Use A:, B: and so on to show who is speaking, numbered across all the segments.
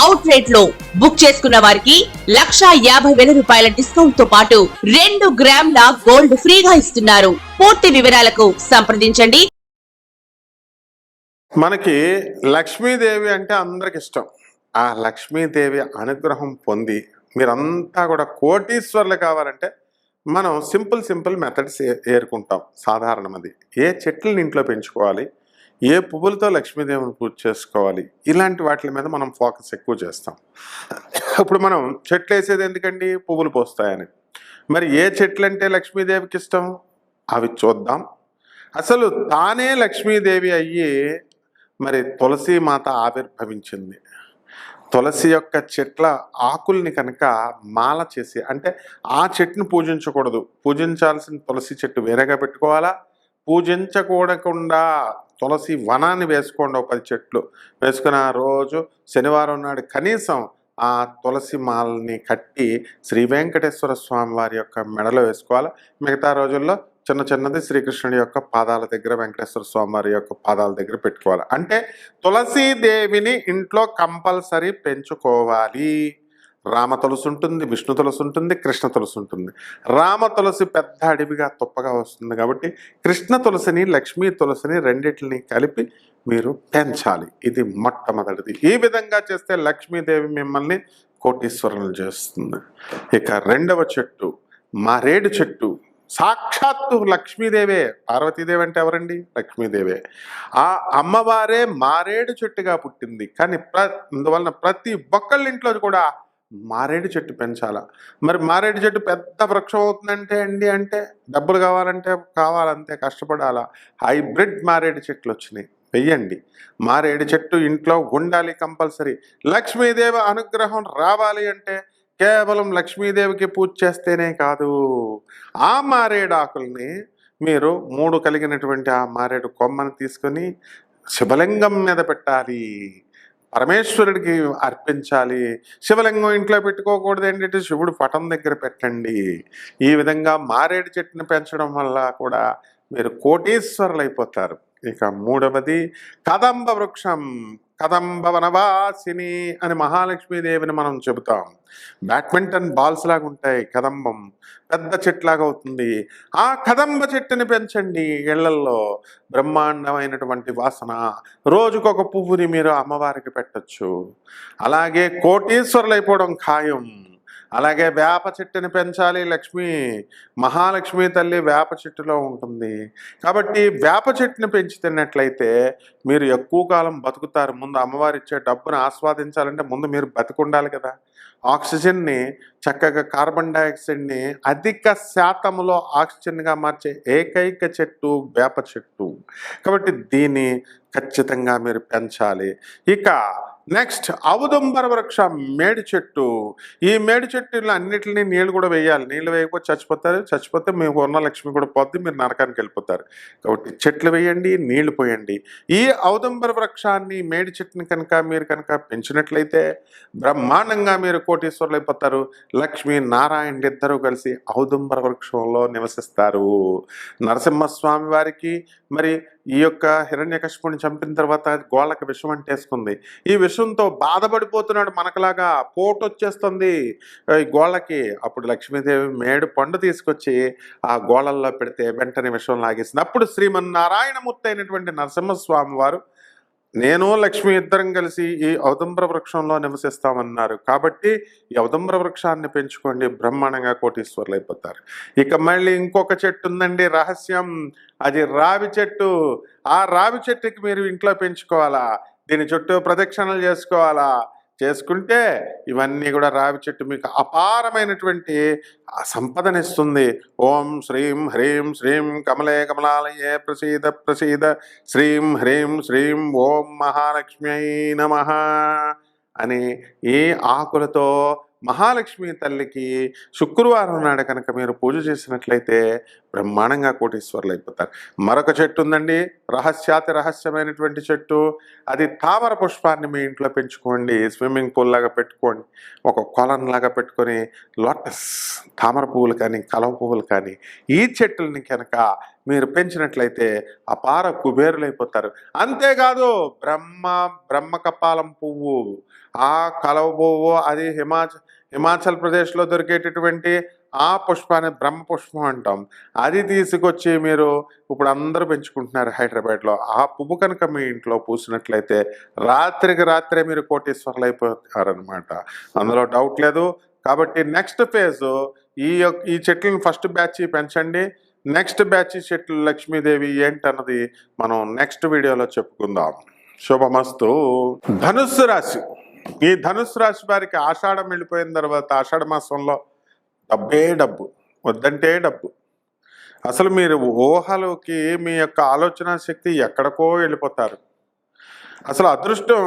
A: Out రేట్లో book చేసుకున్న వారికి లక్షా యాభై వేల రూపాయల డిస్కౌంట్తో పాటు రెండు గ్రాముల గోల్డ్ ఫ్రీగా ఇస్తున్నారు. పూర్తి వివరాలకు సంప్రదించండి.
B: మనకి లక్ష్మీదేవి అంటే అందరికి ఇష్టం. ఆ లక్ష్మీదేవి అనుగ్రహం పొంది మీరంతా కూడా కోటీశ్వర్లు కావాలంటే మనం సింపుల్ సింపుల్ మెథడ్స్ ఏరుకుంటాం. సాధారణమది. ఏ చెట్లను ఇంట్లో పెంచుకోవాలి? ఏ పువ్వులతో లక్ష్మీదేవిని పూజ చేసుకోవాలి? ఇలాంటి వాటి మీద మనం ఫోకస్ ఎక్కువ చేస్తాం. ఇప్పుడు మనం చెట్లు వేసేది ఎందుకండి? పువ్వులు పోస్తాయని. మరి ఏ చెట్లు అంటే లక్ష్మీదేవికి ఇష్టం? అవి చూద్దాం. అసలు తానే లక్ష్మీదేవి అయ్యి మరి తులసి మాత ఆవిర్భవించింది. తులసి యొక్క చెట్ల ఆకుల్ని కనుక మాల చేసి అంటే ఆ చెట్టుని పూజించకూడదు. పూజించాల్సిన తులసి చెట్టు వేరేగా పెట్టుకోవాలా? పూజించకూడకుండా తులసి వనాన్ని వేసుకోండి ఒక పది చెట్లు. వేసుకుని ఆ రోజు శనివారం నాడు కనీసం ఆ తులసి మాలని కట్టి శ్రీ వెంకటేశ్వర స్వామి వారి యొక్క మెడలో వేసుకోవాలి? మిగతా రోజుల్లో చిన్న చిన్నది శ్రీకృష్ణుడి యొక్క పాదాల దగ్గర వెంకటేశ్వర స్వామి వారి యొక్క పాదాల దగ్గర పెట్టుకోవాలి? అంటే తులసీదేవిని ఇంట్లో కంపల్సరీ పెంచుకోవాలి. రామ తులసి ఉంటుంది విష్ణు తులసి ఉంటుంది కృష్ణ తులసి ఉంటుంది. రామ తులసి పెద్ద అడవిగా తుప్పగా వస్తుంది కాబట్టి కృష్ణ తులసిని లక్ష్మీ తులసిని రెండిటిని కలిపి మీరు పెంచాలి. ఇది మొట్టమొదటిది. ఈ విధంగా చేస్తే లక్ష్మీదేవి మిమ్మల్ని కోటీశ్వరులు చేస్తుంది. ఇక రెండవ చెట్టు మారేడు చెట్టు. సాక్షాత్తు లక్ష్మీదేవే. పార్వతీదేవి అంటే ఎవరండి? లక్ష్మీదేవే. ఆ అమ్మవారే మారేడు చెట్టుగా పుట్టింది. కానీ ప్ర అందువలన ప్రతి ఒక్కళ్ళ ఇంట్లో కూడా మారేడు చెట్టు పెంచాల? మరి మారేడు చెట్టు పెద్ద వృక్షం అవుతుందంటే అండి అంటే డబ్బులు కావాలంటే కావాలంతే కష్టపడాలా? హైబ్రిడ్ మారేడు చెట్లు వచ్చినాయి. వెయ్యండి. మారేడు చెట్టు ఇంట్లో ఉండాలి కంపల్సరీ. లక్ష్మీదేవి అనుగ్రహం రావాలి అంటే కేవలం లక్ష్మీదేవికి పూజ చేస్తేనే కాదు. ఆ మారేడు ఆకుల్ని మీరు మూడు కలిగినటువంటి ఆ మారేడు కొమ్మను తీసుకొని శివలింగం మీద పెట్టాలి. పరమేశ్వరుడికి అర్పించాలి. శివలింగం ఇంట్లో పెట్టుకోకూడదు ఏంటంటే శివుడు పటం దగ్గర పెట్టండి. ఈ విధంగా మారేడు చెట్టుని పెంచడం వల్ల కూడా మీరు కోటీశ్వరులు అయిపోతారు ఇక మూడవది కదంబ వృక్షం. కదంబ వనవాసిని అని మహాలక్ష్మీదేవిని మనం చెబుతాం. బ్యాడ్మింటన్ బాల్స్ లాగా ఉంటాయి కదంబం. పెద్ద చెట్లాగా అవుతుంది. ఆ కదంబ చెట్టుని పెంచండి ఇళ్ళల్లో. బ్రహ్మాండమైనటువంటి వాసన. రోజుకొక పువ్వుని మీరు అమ్మవారికి పెట్టచ్చు. అలాగే కోటీశ్వరులు అయిపోవడం ఖాయం. అలాగే వేప చెట్టుని పెంచాలి లక్ష్మి మహాలక్ష్మి తల్లి వేప చెట్టులో ఉంటుంది. కాబట్టి వేప చెట్టుని పెంచుతున్నట్లయితే మీరు ఎక్కువ కాలం బతుకుతారు. ముందు అమ్మవారు ఇచ్చే డబ్బును ఆస్వాదించాలంటే ముందు మీరు బతికుండాలి కదా. ఆక్సిజన్ని చక్కగా కార్బన్ డైఆక్సైడ్ని అధిక శాతంలో ఆక్సిజన్గా మార్చే ఏకైక చెట్టు వేప చెట్టు. కాబట్టి దీన్ని ఖచ్చితంగా మీరు పెంచాలి. ఇక నెక్స్ట్ ఔదుంబర వృక్షం మేడి చెట్టు. ఈ మేడి చెట్టులో అన్నిటిని నీళ్ళు కూడా వేయాలి. నీళ్ళు వేయకపోతే చచ్చిపోతారు. చచ్చిపోతే మీకు ఉన్న లక్ష్మి కూడా పోద్ది మీరు నరకానికి వెళ్ళిపోతారు. కాబట్టి చెట్లు వేయండి నీళ్ళు పోయండి. ఈ ఔదుంబర వృక్షాన్ని మేడి చెట్టుని కనుక మీరు కనుక పెంచినట్లయితే బ్రహ్మాండంగా మీరు కోటీశ్వరులు అయిపోతారు. లక్ష్మి నారాయణ ఇద్దరు కలిసి ఔదుంబర వృక్షంలో నివసిస్తారు. నరసింహస్వామి వారికి మరి ఈ యొక్క హిరణ్యకశిపుని చంపిన తర్వాత గోళ్ళకి విషం అంటేసుకుంది. ఈ విషంతో బాధపడిపోతున్నాడు మనకలాగా. పోటు వచ్చేస్తుంది గోళ్ళకి. అప్పుడు లక్ష్మీదేవి మేడు పండు తీసుకొచ్చి ఆ గోళల్లో పెడితే వెంటనే విషం లాగేసింది. అప్పుడు శ్రీమన్నారాయణమూర్తి అయినటువంటి నరసింహస్వామి వారు నేను లక్ష్మి ఇద్దరం కలిసి ఈ అవదంబ్ర వృక్షంలో నివసిస్తామన్నారు. కాబట్టి ఈ అవదంబ్ర వృక్షాన్ని పెంచుకోండి. బ్రహ్మాండంగా కోటీశ్వర్లు అయిపోతారు. ఇక మళ్ళీ ఇంకొక చెట్టు ఉందండి. రహస్యం. అది రావి చెట్టు. ఆ రావి చెట్టుకి మీరు ఇంట్లో పెంచుకోవాలా? దీని చుట్టూ ప్రదక్షిణలు చేసుకోవాలా? చేసుకుంటే ఇవన్నీ కూడా రావి చెట్టు మీకు అపారమైనటువంటి సంపదనిస్తుంది. ఓం శ్రీం హ్రీం శ్రీం కమలే కమలాలయే ప్రసీద ప్రసీద. శ్రీం హ్రీం శ్రీం ఓం మహాలక్ష్మ్యై నమ అని ఈ ఆకులతో మహాలక్ష్మి తల్లికి శుక్రవారం నాడు కనుక మీరు పూజ చేసినట్లయితే బ్రహ్మాండంగా కోటీశ్వర్లు అయిపోతారు. మరొక చెట్టు ఉందండి. రహస్యాతి రహస్యమైనటువంటి చెట్టు. అది తామర పుష్పాన్ని మీ ఇంట్లో పెంచుకోండి. స్విమ్మింగ్ పూల్ లాగా పెట్టుకోండి. ఒక కొలం లాగా పెట్టుకొని లోటస్ తామర పువ్వులు కానీ కలవ పువ్వులు కానీ ఈ చెట్టుల్ని కనుక మీరు పెంచినట్లయితే అపార కుబేరులైపోతారు. అంతేకాదు బ్రహ్మ బ్రహ్మకపాలం పువ్వు ఆ కలవ పువ్వు అది హిమాచల్ హిమాచల్ ప్రదేశ్లో దొరికేటటువంటి ఆ పుష్పాన్ని బ్రహ్మ పుష్పం అంటాం. అది తీసుకొచ్చి మీరు ఇప్పుడు అందరూ పెంచుకుంటున్నారు హైదరాబాద్లో. ఆ పువ్వు కనుక మీ ఇంట్లో పూసినట్లయితే రాత్రికి రాత్రే మీరు కోటీశ్వర్లు అయిపోతారనమాట అందులో డౌట్ లేదు. కాబట్టి నెక్స్ట్ ఫేజ్ ఈ యొక్క ఈ చెట్లను ఫస్ట్ బ్యాచ్ పెంచండి. నెక్స్ట్ బ్యాచ్ చెట్లు లక్ష్మీదేవి ఏంటన్నది మనం నెక్స్ట్ వీడియోలో చెప్పుకుందాం. శుభమస్తు. ధనుస్సు రాశి. ఈ ధనుసు రాశి వారికి ఆషాఢం వెళ్ళిపోయిన తర్వాత ఆషాఢ మాసంలో డబ్బే డబ్బు వద్దంటే డబ్బు. అసలు మీరు ఊహలోకి మీ యొక్క ఆలోచన శక్తి ఎక్కడికో వెళ్ళిపోతారు. అసలు అదృష్టం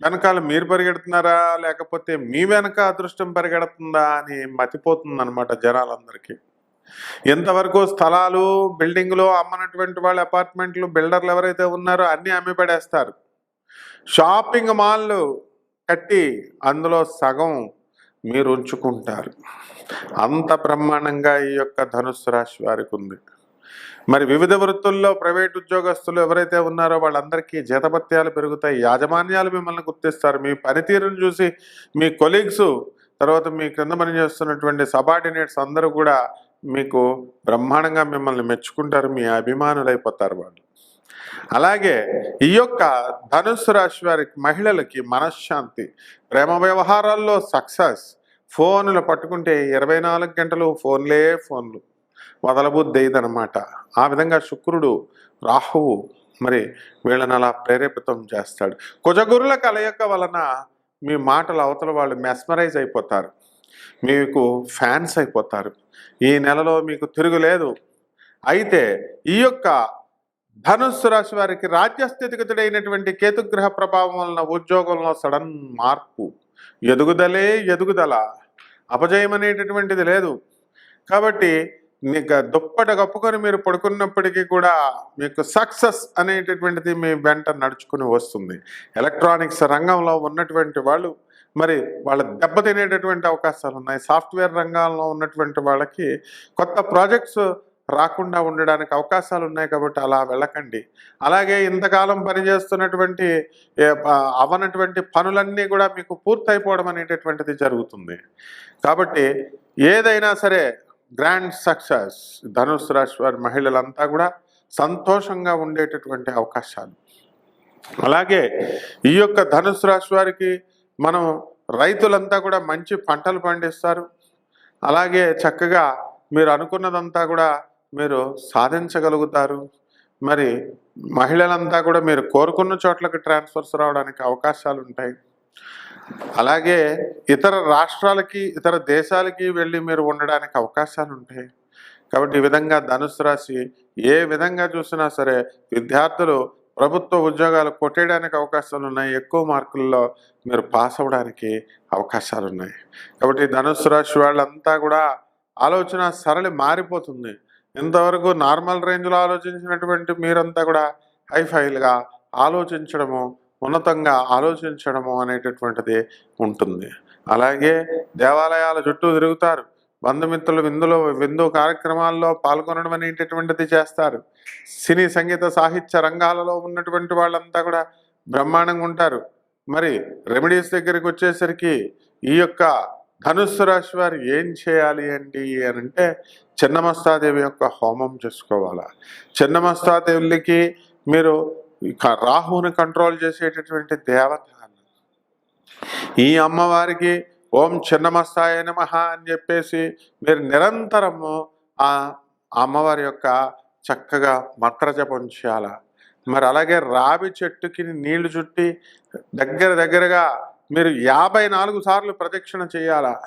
B: వెనకాల మీరు పరిగెడుతున్నారా? లేకపోతే మీ వెనక అదృష్టం పరిగెడుతుందా అని మతిపోతుంది అనమాట జనాలందరికీ. ఎంతవరకు స్థలాలు బిల్డింగ్లు అమ్మనటువంటి వాళ్ళ అపార్ట్మెంట్లు బిల్డర్లు ఎవరైతే ఉన్నారో అన్నీ అమ్మి పడేస్తారు షాపింగ్ మాల్లు కట్టి అందులో సగం మీరు ఉంచుకుంటారు. అంత బ్రహ్మాండంగా ఈ యొక్క ధనుస్సు రాశి వారికి ఉంది. మరి వివిధ వృత్తుల్లో ప్రైవేట్ ఉద్యోగస్తులు ఎవరైతే ఉన్నారో వాళ్ళందరికీ జీతభత్యాలు పెరుగుతాయి. యాజమాన్యాలు మిమ్మల్ని గుర్తిస్తారు. మీ పనితీరును చూసి మీ కొలీగ్స్ తర్వాత మీ క్రింద పనిచేస్తున్నటువంటి సబార్డినేట్స్ అందరూ కూడా మీకు బ్రహ్మాండంగా మిమ్మల్ని మెచ్చుకుంటారు. మీ అభిమానులైపోతారు వాళ్ళు. అలాగే ఈ యొక్క ధనుస్సు రాశి వారి మహిళలకి మనశ్శాంతి ప్రేమ వ్యవహారాల్లో సక్సెస్. ఫోన్లు పట్టుకుంటే ఇరవై నాలుగు గంటలు ఫోన్లే ఫోన్లు. వదలబుద్దేదనమాట ఆ విధంగా శుక్రుడు రాహువు మరి వీళ్ళని అలా ప్రేరేపితం చేస్తాడు. కుజగురుల కలయిక వలన మీ మాటలు అవతల వాళ్ళు మెస్మరైజ్ అయిపోతారు. మీకు ఫ్యాన్స్ అయిపోతారు. ఈ నెలలో మీకు తిరుగులేదు అయితే ఈ యొక్క ధనుస్సు రాశి వారికి రాజ్యస్థితిగతుడైనటువంటి కేతుగ్రహ ప్రభావం వలన ఉద్యోగంలో సడన్ మార్పు. ఎదుగుదలే ఎదుగుదల. అపజయం అనేటటువంటిది లేదు. కాబట్టి మీకు దుప్పట కప్పుకొని మీరు పడుకున్నప్పటికీ కూడా మీకు సక్సెస్ అనేటటువంటిది మీ వెంట నడుచుకుని వస్తుంది. ఎలక్ట్రానిక్స్ రంగంలో ఉన్నటువంటి వాళ్ళు మరి వాళ్ళ దెబ్బతినేటటువంటి అవకాశాలు ఉన్నాయి. సాఫ్ట్వేర్ రంగంలో ఉన్నటువంటి వాళ్ళకి కొత్త ప్రాజెక్ట్స్ రాకుండా ఉండడానికి అవకాశాలు ఉన్నాయి కాబట్టి అలా వెళ్ళకండి. అలాగే ఇంతకాలం పనిచేస్తున్నటువంటి అవనటువంటి పనులన్నీ కూడా మీకు పూర్తయిపోవడం అనేటటువంటిది జరుగుతుంది. కాబట్టి ఏదైనా సరే గ్రాండ్ సక్సెస్ ధనుసు రాశి వారి మహిళలంతా కూడా సంతోషంగా ఉండేటటువంటి అవకాశాలు. అలాగే ఈ యొక్క ధనుసు రాశి వారికి మనం రైతులంతా కూడా మంచి పంటలు పండిస్తారు. అలాగే చక్కగా మీరు అనుకున్నదంతా కూడా మీరు సాధించగలుగుతారు. మరి మహిళలంతా కూడా మీరు కోరుకున్న చోట్లకి ట్రాన్స్ఫర్స్ రావడానికి అవకాశాలు ఉంటాయి అలాగే ఇతర రాష్ట్రాలకి ఇతర దేశాలకి వెళ్ళి మీరు ఉండడానికి అవకాశాలు ఉంటాయి కాబట్టి ఈ విధంగా ధనుసు రాశి ఏ విధంగా చూసినా సరే విద్యార్థులు ప్రభుత్వ ఉద్యోగాలు కొట్టేయడానికి అవకాశాలు ఉన్నాయి ఎక్కువ మార్కుల్లో మీరు పాస్ అవ్వడానికి అవకాశాలు ఉన్నాయి కాబట్టి ధనుసు రాశి వాళ్ళంతా కూడా ఆలోచన సరళి మారిపోతుంది. ఇంతవరకు నార్మల్ రేంజ్లో ఆలోచించినటువంటి మీరంతా కూడా హైఫైల్గా ఆలోచించడము ఉన్నతంగా ఆలోచించడము అనేటటువంటిది ఉంటుంది. అలాగే దేవాలయాల చుట్టూ తిరుగుతారు. బంధుమిత్రులు విందులో విందు కార్యక్రమాల్లో పాల్గొనడం అనేటటువంటిది చేస్తారు. సినీ సంగీత సాహిత్య రంగాలలో ఉన్నటువంటి వాళ్ళంతా కూడా బ్రహ్మాండంగా ఉంటారు. మరి రెమెడీస్ దగ్గరికి వచ్చేసరికి ఈ యొక్క ధనుస్సు రాశి వారు ఏం చేయాలి అండి అని అంటే చిన్నమస్తాదేవి యొక్క హోమం చేసుకోవాలా. చిన్నమస్తాదేవులకి మీరు ఇక రాహుని కంట్రోల్ చేసేటటువంటి దేవత ఈ అమ్మవారికి ఓం చిన్నమస్తాయ నమః అని చెప్పేసి మీరు నిరంతరము ఆ అమ్మవారి యొక్క చక్కగా మంత్ర జపం చేయాల మరి అలాగే రావి చెట్టుకి నీళ్ళు చుట్టి దగ్గర దగ్గరగా మీరు యాభై నాలుగు సార్లు ప్రదక్షిణ చేయాలా?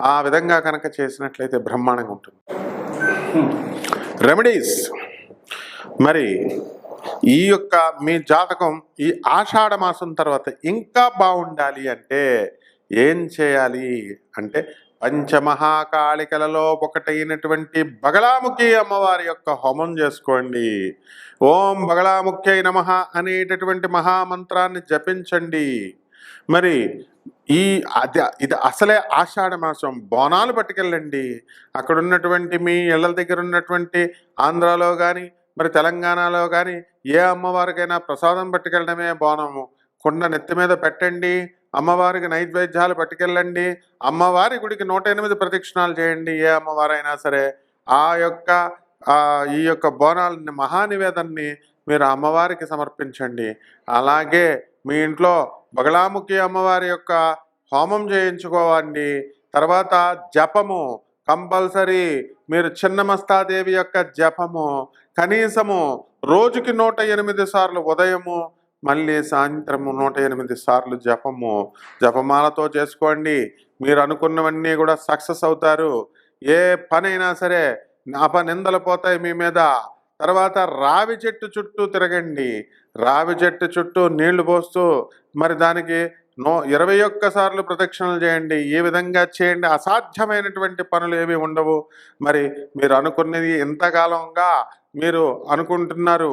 B: ఆ విధంగా కనుక చేసినట్లయితే బ్రహ్మాండంగా ఉంటుంది. రెమెడీస్. మరి ఈ యొక్క మీ జాతకం ఈ ఆషాఢ మాసం తర్వాత ఇంకా బాగుండాలి అంటే ఏం చేయాలి? అంటే పంచమహాకాళికలలో ఒకటైనటువంటి బగళాముఖి అమ్మవారి యొక్క హోమం చేసుకోండి. ఓం బగళాముఖ్యై నమ అనేటటువంటి మహామంత్రాన్ని జపించండి. మరి ఈ అది ఇది అసలే ఆషాఢ మాసం. బోనాలు పట్టుకెళ్ళండి. అక్కడ ఉన్నటువంటి మీ ఇళ్ళ దగ్గర ఉన్నటువంటి ఆంధ్రాలో కానీ మరి తెలంగాణలో కానీ ఏ అమ్మవారికైనా ప్రసాదం పట్టుకెళ్ళడమే బోనము. కుండ నెత్తి మీద పెట్టండి. అమ్మవారికి నైవేద్యాలు పట్టుకెళ్ళండి. అమ్మవారి గుడికి నూట ఎనిమిది ప్రదక్షిణాలు చేయండి. ఏ అమ్మవారైనా సరే ఆ యొక్క ఈ యొక్క బోనాలని మహానివేదన్ని మీరు అమ్మవారికి సమర్పించండి. అలాగే మీ ఇంట్లో బగలాముఖి అమ్మవారి యొక్క హోమం చేయించుకోవండి తర్వాత జపము కంపల్సరీ. మీరు చిన్నమస్తాదేవి యొక్క జపము కనీసము రోజుకి నూట ఎనిమిది సార్లు ఉదయము మళ్ళీ సాయంత్రము నూట ఎనిమిది సార్లు జపము. జపమాలతో చేసుకోండి. మీరు అనుకున్నవన్నీ కూడా సక్సెస్ అవుతారు. ఏ పనైనా సరే అపనిందలు పోతాయి మీ మీద. తర్వాత రావి చెట్టు చుట్టూ తిరగండి. రావి చెట్టు చుట్టూ నీళ్ళు పోస్తూ మరి దానికి నో ఇరవై ఒక్క సార్లు ప్రదక్షిణలు చేయండి. ఏ విధంగా చేయండి? అసాధ్యమైనటువంటి పనులు ఏవి ఉండవు. మరి మీరు అనుకున్నది ఎంతకాలంగా మీరు అనుకుంటున్నారు.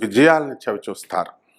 B: విజయాల్ని చవి చూస్తారు